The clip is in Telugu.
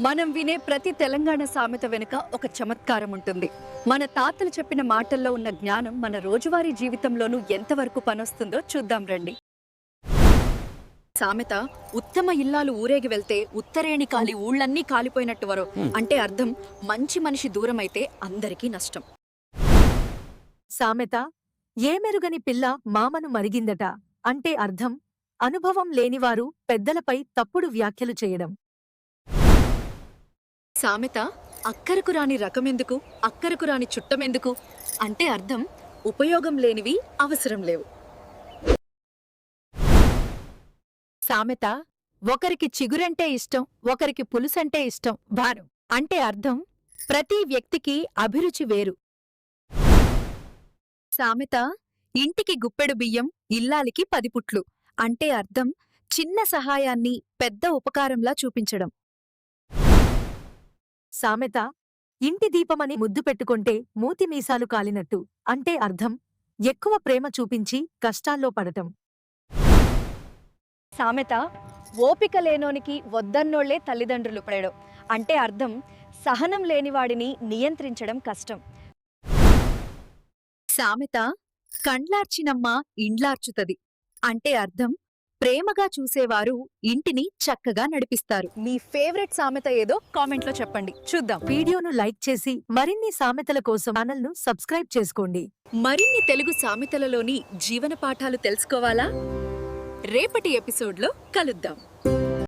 మనం వినే ప్రతి తెలంగాణ సామెత వెనుక ఒక చమత్కారం ఉంటుంది. మన తాతలు చెప్పిన మాటల్లో ఉన్న జ్ఞానం మన రోజువారీ జీవితంలోనూ ఎంతవరకు పనొస్తుందో చూద్దాం రండి. సామెత ఉత్తమ ఇల్లాలు ఊరేగి వెళ్తే ఉత్తరేణి కాలి ఊళ్ళన్నీ కాలిపోయినట్టు వరో. అంటే అర్థం మంచి మనిషి దూరమైతే అందరికీ నష్టం. సామెత ఏ మెరుగని పిల్ల మామను మరిగిందట. అంటే అర్థం అనుభవం లేనివారు పెద్దలపై తప్పుడు వ్యాఖ్యలు చేయడం. సామెత అక్కరకు రాని రకమెందుకు అక్కరకు రాని చుట్టమెందుకు అంటే అర్థం ఉపయోగం లేనివి అవసరం లేవు. సామెత ఒకరికి చిగురంటే ఇష్టం ఒకరికి పులుసంటే ఇష్టం భారం అంటే అర్థం ప్రతి వ్యక్తికి అభిరుచి వేరు. సామెత ఇంటికి గుప్పెడు బియ్యం ఇల్లాలికి పది పుట్లు అంటే అర్థం చిన్న సహాయాన్ని పెద్ద ఉపకారంలా చూపించడం. సామెత ఇంటి దీపమని ముద్దు పెట్టుకుంటే మూతి మీసాలు కాలినట్టు అంటే అర్థం? ఎక్కువ ప్రేమ చూపించి కష్టాల్లో పడటం. సామెత ఓపిక లేనోనికి వద్దన్నోళ్ళే తల్లిదండ్రులు పడడం అంటే అర్థం? సహనం లేనివాడిని నియంత్రించడం కష్టం. సామెత కండ్లార్చినమ్మ ఇండ్లార్చుతది అంటే అర్థం? ప్రేమగా చూసేవారు ఇంటిని చక్కగా నడిపిస్తారు. మీ ఫేవరెట్ సామెత ఏదో కామెంట్లో చెప్పండి. చూద్దాం. వీడియోను లైక్ చేసి మరిన్ని సామెతల కోసం ఛానల్ను సబ్స్క్రైబ్ చేసుకోండి. మరిన్ని తెలుగు సామెతలలోని జీవన పాఠాలు తెలుసుకోవాలా? రేపటి ఎపిసోడ్లో కలుద్దాం.